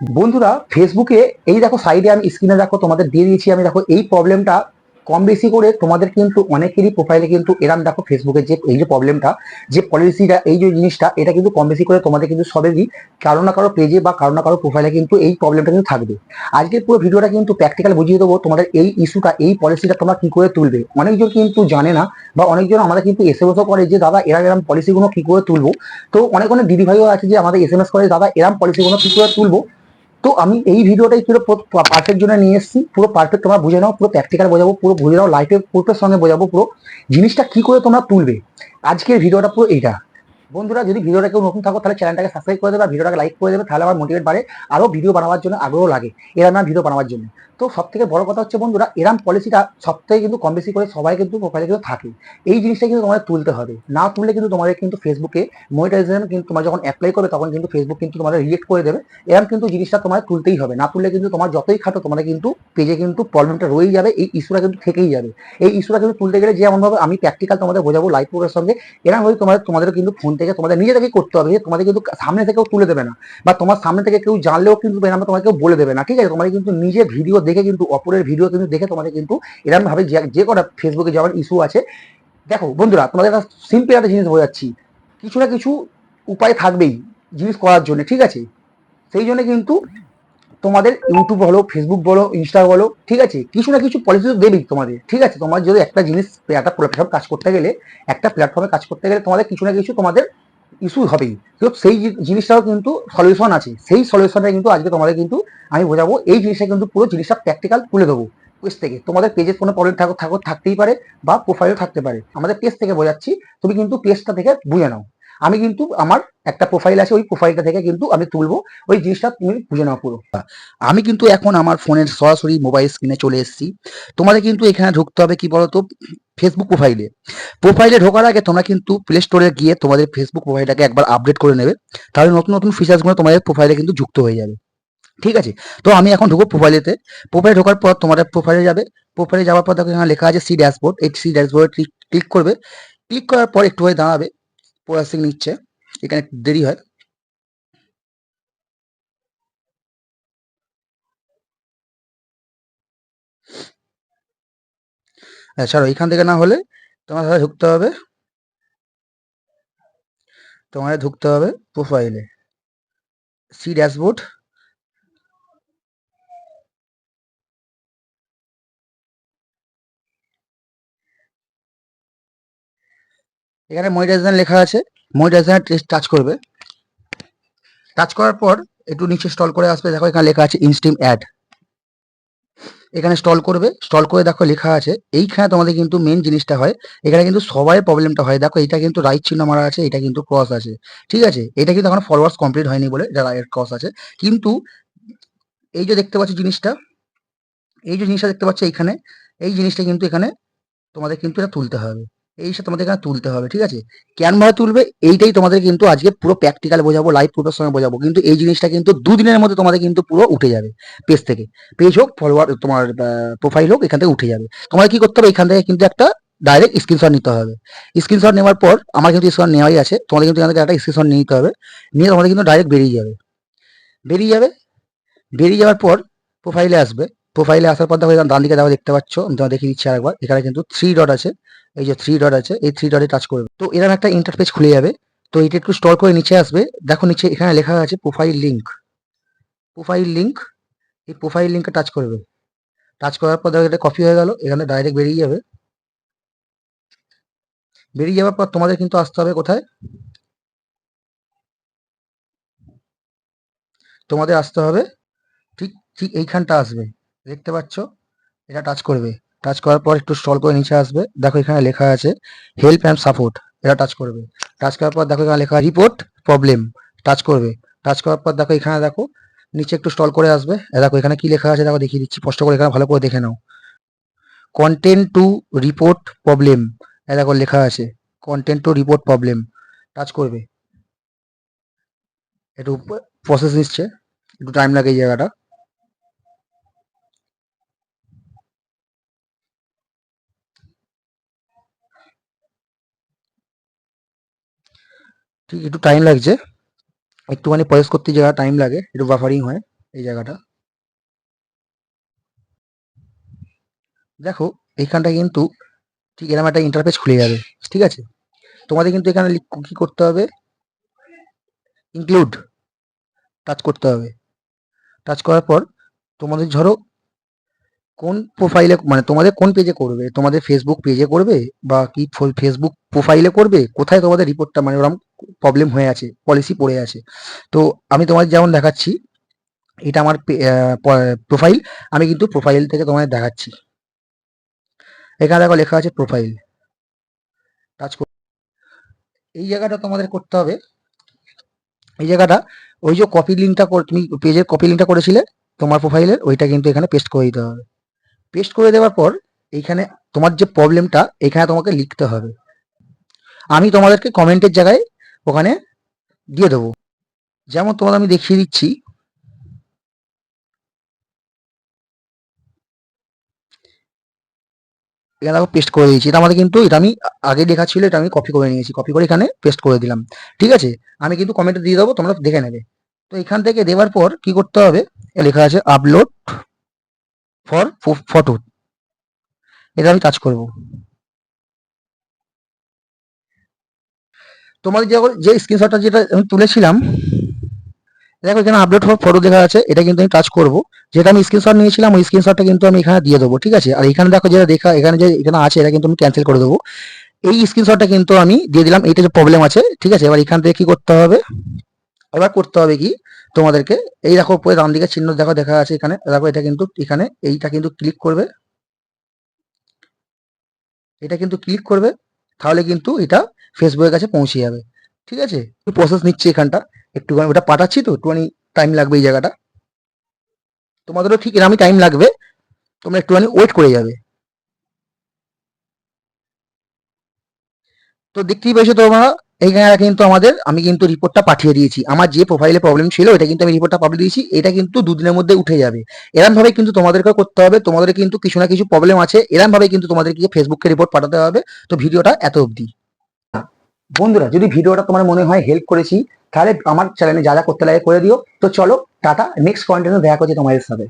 বন্ধুরা ফেসবুকে এই দেখো সাইডে আমি স্ক্রিনে দেখো তোমাদের দিয়ে দিয়েছি, আমি দেখো এই প্রবলেমটা কম বেশি করে তোমাদের কিন্তু অনেকেরই প্রোফাইলে কিন্তু এরাম দেখো ফেসবুকে যে এই যে প্রবলেমটা যে পলিসিটা এই যে জিনিসটা, এটা কিন্তু কম বেশি করে তোমাদের কিন্তু সবেরই কারও না কারও পেজে বা কারও না কারও প্রোফাইলে কিন্তু এই প্রবলেমটা কিন্তু থাকবে। আজকের পুরো ভিডিওটা কিন্তু প্র্যাকটিক্যাল বুঝিয়ে দেবো তোমাদের এই ইস্যুটা এই পলিসিটা তোমরা কি করে তুলবে। অনেকজন কিন্তু জানে না বা অনেকজন আমাদের কিন্তু এসে বসে করে যে, দাদা এরা এরম পলিসিগুলো কি করে তুলবো? তো অনেক অনেক দিদি ভাইও আছে যে, আমাদের এস এম এস করে, দাদা, এরম পলিসিগুলো কি করে তুলবো? তো আমি এই ভিডিওটাই পুরো পারফেক্ট জন্য নিয়ে এসেছি। পুরো পারফেক্ট তোমরা বুঝে নাও, পুরো প্র্যাকটিক্যাল বোঝাবো, পুরো বুঝে নাও লাইফে প্রুফের সঙ্গে বোঝাবো পুরো। জিনিসটা কি করে তোমরা তুলবে? আজকের ভিডিওটা পুরো এইটা। বন্ধুরা, যদি ভিডিওটা কেউ নতুন থাকো, তাহলে চ্যানেলটাকে সাবস্ক্রাইব করে দেবে ভিডিওটাকে লাইক করে দেবে, তাহলে আমার মোটিভেট বাড়ে আরও ভিডিও বানাবার জন্য আগ্রহ লাগে। এরা না ভিডিও বানাবার জন্য। তো সব থেকে বড় কথা হচ্ছে বন্ধুরা, এরম পলিসিটা সব থেকে কিন্তু কম বেশি করে সবাই কিন্তু প্রোফাইলে কিন্তু থাকে। এই জিনিসটা কিন্তু তোমাদের তুলতে হবে। না তুললে কিন্তু তোমাদের কিন্তু ফেসবুকে মনিটাইজেশন কিন্তু তোমার যখন অ্যাপ্লাই করবে, তখন কিন্তু ফেসবুক কিন্তু তোমাদের রিজেক্ট করে দেবে। এরকম কিন্তু জিনিসটা তোমার তুলতেই হবে। না তুললে কিন্তু তোমার যতই খাটো, তোমাদের কিন্তু পেজে কিন্তু প্রবলেমটা রয়েই যাবে, এই ইস্যুটা কিন্তু থেকেই যাবে। এই ইস্যুটা কিন্তু তুলতে গেলে যেমনভাবে আমি প্র্যাকটিক্যাল তোমাদের বোঝাবো লাইভ প্রোগ্রের সঙ্গে এরকম ভাবে তোমাদের তোমাদের কিন্তু ফোন থেকে, তোমাদের নিজে থেকে করতে হবে যে তোমাদের কিন্তু সামনে থেকেও তুলে দেবে না। বা তোমার সামনে থেকে কেউ জানলেও কিন্তু তোমাকে কেউ বলে দেবে না। ঠিক আছে? তোমাদের কিন্তু নিজে ভিডিও দেখে কিন্তু অপরের ভিডিও কিন্তু দেখে তোমাদের কিন্তু এরকম ভাবে যে- কটা ফেসবুকে যেমন ইস্যু আছে, দেখো বন্ধুরা, তোমাদের সিম্পল একটা জিনিস বোঝাচ্ছি। কিছু না কিছু উপায় থাকবেই জিনিস করার জন্য, ঠিক আছে? সেই জন্য কিন্তু তোমাদের ইউটিউব বলো ফেসবুক বলো ইনস্টা বলো, ঠিক আছে? কিছু না কিছু পলিসি তো দেবেই তোমাদের, ঠিক আছে? তোমার যদি একটা জিনিস একটা প্ল্যাটফর্ম কাজ করতে গেলে, একটা প্ল্যাটফর্মে কাজ করতে গেলে তোমাদের কিছু না কিছু তোমাদের ইস্যু হবেই। তো সেই জিনিসটাও কিন্তু সলিউশন আছে। সেই সলিউশনটা কিন্তু আজকে তোমাদের কিন্তু আমি বোঝাবো। এই জিনিসটা কিন্তু পুরো জিনিসটা প্র্যাকটিক্যাল তুলে দেবো পেজ থেকে। তোমাদের পেজের কোনো প্রবলেম থাকো থাকো থাকতেই পারে বা প্রোফাইলও থাকতে পারে। আমাদের পেজ থেকে বোঝাচ্ছি। তুমি কিন্তু পেজটা থেকে বুঝে নাও। আমি কিন্তু আমার একটা প্রোফাইল আছে, ওই প্রোফাইলটা থেকে কিন্তু আমি তুলবো। ওই জিনিসটা তুমি বুঝে নাও পুরো। আমি কিন্তু এখন আমার ফোনের সরাসরি মোবাইল স্ক্রিনে চলে এসেছি। তোমাদের কিন্তু এখানে ঢুকতে হবে কি বলতো? ফেসবুক প্রোফাইলে প্রোফাইলে ঢোকার আগে তোমরা কিন্তু প্লে স্টোরে গিয়ে তোমাদের ফেসবুক প্রোফাইলটাকে একবার আপডেট করে নেবে। তাহলে নতুন নতুন ফিচার্সগুলো তোমাদের প্রোফাইলে কিন্তু যুক্ত হয়ে যাবে। ঠিক আছে? তো আমি এখন ঢুকবো প্রোফাইলেতে প্রোফাইলে ঢোকার পর তোমাদের প্রোফাইলে যাবে। প্রোফাইলে যাওয়ার পর দেখো এখানে লেখা আছে সি ড্যাশবোর্ড এই সি ড্যাশবোর্ডে ক্লিক করবে। ক্লিক করার পর একটু হয়ে দাঁড়াবে। প্রসেসিং নিচ্ছে। এখানে একটু দেরি হয়, ছাড়ো, এখান থেকে না হলে তোমার তাহলে ঢুকতে হবে। তোমাদের ঢুকতে হবে প্রোফাইলে সি ড্যাশবোর্ড এখানে মনিটাইজেশন লেখা আছে। মনিটাইজেশন টাচ করবে। টাচ করার পর একটু নিচে স্টল করে আসবে। দেখো এখানে লেখা আছে ইনস্টিম অ্যাড এখানে স্টল করবে। স্টল করে দেখো লেখা আছে, এইখানে তোমাদের কিন্তু মেন জিনিসটা হয়, এখানে কিন্তু সবাই প্রবলেমটা হয়। দেখো এটা কিন্তু রাইট চিহ্ন মারা আছে, এটা কিন্তু ক্রস আছে, ঠিক আছে? এটা কিন্তু এখন ফরওয়ার্ড কমপ্লিট হয়নি বলে রাইট ক্রস আছে। কিন্তু এই যে দেখতে পাচ্ছ জিনিসটা, এই যে জিনিসটা দেখতে পাচ্ছ এইখানে, এই জিনিসটা কিন্তু এখানে তোমাদের কিন্তু এটা তুলতে হবে। এইটা তোমাদের এখানে তুলতে হবে, ঠিক আছে? কেন ভাবে তুলবে? এইটাই তোমাদের কিন্তু আজকে পুরো প্র্যাকটিক্যাল বোঝাবো লাইভ প্রুফের সঙ্গে বোঝাবো। কিন্তু এই জিনিসটা কিন্তু দুদিনের মধ্যে তোমাদের কিন্তু পুরো উঠে যাবে পেজ থেকে। পেজ হোক ফলোয়ার তোমার প্রোফাইল হোক, এখান থেকে উঠে যাবে। তোমাদের কি করতে হবে? এখান থেকে কিন্তু একটা ডাইরেক্ট স্ক্রিনশট নিতে হবে। স্ক্রিনশট নেওয়ার পর, আমার কিন্তু স্ক্রিনশট নেওয়াই আছে, তোমাদের কিন্তু এখান থেকে একটা স্ক্রিনশট নিয়ে নিতে হবে। নিয়ে তোমাদের কিন্তু ডাইরেক্ট বেরিয়ে যাবে। বেরিয়ে যাবে, বেরিয়ে যাওয়ার পর প্রোফাইলে আসবে। প্রোফাইলে আসার পর দেখো ডান দিকে দেখো দেখতে পাচ্ছ আমি তোমাদের দেখিয়ে দিচ্ছি আরেকবার। এখানে কিন্তু থ্রি ডট আছে। এই যে থ্রি ডট আছে, এই থ্রি ডটে টাচ করবে। তো এরকম একটা ইন্টারফেস খুলে যাবে। তো এটা একটু স্টল করে নিচে আসবে। দেখো নিচে এখানে লেখা আছে প্রোফাইল লিংক প্রোফাইল লিঙ্ক এই প্রোফাইল লিঙ্কে টাচ করবে। টাচ করার পর দেখো এটা কপি হয়ে গেল, এখানে ডাইরেক্ট বেরিয়ে যাবে। বেরিয়ে যাওয়ার পর তোমাদের কিন্তু আসতে হবে কোথায়? তোমাদের আসতে হবে ঠিক ঠিক এইখানটা আসবে। দেখতে পাচ্ছ? এটা টাচ করবে। টাচ করার পর একটু স্টল করে নিচে আসবে। দেখো এখানে লেখা আছে হেল্প অ্যান্ড সাপোর্ট এটা টাচ করবে। টাচ করার পর দেখো এখানে লেখা রিপোর্ট প্রবলেম টাচ করবে। টাচ করার পর দেখো এখানে দেখো, নিচে একটু স্টল করে আসবে। দেখো এখানে কি লেখা আছে? দেখো দেখিয়ে দিচ্ছি। স্পষ্ট করে এখানে ভালো করে দেখে নাও। কন্টেন্ট টু রিপোর্ট প্রবলেম দেখো লেখা আছে content to report problem touch করবে। একটু প্রসেস নিচ্ছে। একটু টাইম লাগে এই জায়গাটা। ঠিক, একটু টাইম লাগছে। একটুখানি প্রসেস করতে জায়গা টাইম লাগে, একটু বাফারিং হয় এই জায়গাটা। দেখো, এইখানটা কিন্তু ঠিক এরকম একটা ইন্টারফেস খুলে যাবে, ঠিক আছে? তোমাদের কিন্তু এখানে কি করতে হবে? ইনক্লুড টাচ করতে হবে। টাচ করার পর তোমাদের ধরো কোন প্রোফাইলে মানে তোমাদের কোন পেজে করবে? তোমাদের ফেসবুক পেজে করবে? বা কি ফেসবুক প্রোফাইলে করবে? কোথায় তোমাদের রিপোর্টটা মানে ওরকম প্রবলেম হয়ে আছে পলিসি পড়ে আছে? তো আমি তোমাদের যেমন দেখাচ্ছি, এটা আমার প্রোফাইল আমি কিন্তু প্রোফাইল থেকে তোমাদের দেখাচ্ছি। এখানে দেখো লেখা আছে প্রোফাইল টাচ এই জায়গাটা তোমাদের করতে হবে। এই জায়গাটা, ওই যে কপি লিঙ্কটা তুমি পেজের কপি লিঙ্কটা করেছিলে, তোমার প্রোফাইলের ওইটা কিন্তু এখানে পেস্ট করে দিতে হবে। পেস্ট করে দেওয়ার পর এইখানে তোমার যে প্রবলেমটা এখানে তোমাকে লিখতে হবে। আমি তোমাদেরকে কমেন্টের জায়গায় ওখানে দিয়ে দেবো। যেমন তোমাদের আমি দেখিয়ে দিচ্ছি। এখানে দেখো পেস্ট করে দিয়েছি। এটা আমাদের কিন্তু, এটা আমি আগে লেখা ছিল, এটা আমি কপি করে নিয়েছি। কপি করে এখানে পেস্ট করে দিলাম। ঠিক আছে? আমি কিন্তু কমেন্টে দিয়ে দেবো, তোমরা দেখে নেবে। তো এখান থেকে দেওয়ার পর কি করতে হবে? লেখা আছে আপলোড ফর ফটো এটা আমি টাচ করব। তোমাদের যে স্ক্রিনশটটা যেটা আমি তুলেছিলাম, দেখো এখানে আপলোড হওয়ার ফটো দেখা আছে, এটা কিন্তু আমি টাচ করব। যেটা আমি স্ক্রিনশট নিয়েছিলাম, ওই স্ক্রিনশটটা কিন্তু আমি এখানে দিয়ে দেবো, ঠিক আছে? আর এখানে দেখো যেটা দেখা, এখানে যে এখানে আছে, এটা কিন্তু আমি ক্যান্সেল করে দেবো। এই স্ক্রিনশটটা কিন্তু আমি দিয়ে দিলাম, এইটা যে প্রবলেম আছে, ঠিক আছে? এবার এখান থেকে কি করতে হবে? এবার করতে হবে কি? তোমাদেরকে এই দেখো উপরে ডান দিকে চিহ্ন দেখো, দেখা আছে এখানে। দেখো, এটা কিন্তু এখানে এইটা কিন্তু ক্লিক করবে। এটা কিন্তু ক্লিক করবে, তাহলে কিন্তু এটা ফেসবুকের কাছে পৌঁছে যাবে। ঠিক আছে? একটু প্রসেস নিচ্ছি এখানটা। একটুখানি ওটা পাঠাচ্ছি তো, একটুখানি টাইম লাগবে এই জায়গাটা। তোমাদেরও ঠিক এরকমই টাইম লাগবে। তোমরা একটুখানি ওয়েট করে যাবে। তো দেখতেই পেয়েছ তোমরা? এইখানে কিন্তু আমাদের, আমি কিন্তু রিপোর্টটা পাঠিয়ে দিয়েছি। আমার যে প্রোফাইলে প্রবলেম ছিল, এটা কিন্তু আমি রিপোর্টটা পাঠিয়ে দিয়েছি, এটা কিন্তু দুদিনের মধ্যে উঠে যাবে। এরকম ভাবে কিন্তু তোমাদেরকে করতে হবে, তোমাদের কিন্তু কিছু না কিছু প্রবলেম আছে এরকম ভাবে কিন্তু তোমাদেরকে ফেসবুকে রিপোর্ট পাঠাতে হবে। তো ভিডিওটা এত অবধি। বন্ধুরা, যদি ভিডিওটা তোমার মনে হয় হেল্প করেছি, তাহলে আমার চ্যানেলে যা যা করতে লাগে করে দিও। তো চলো, টাটা নেক্সট কন্টেন্টে দেখা করছি তোমাদের সাথে।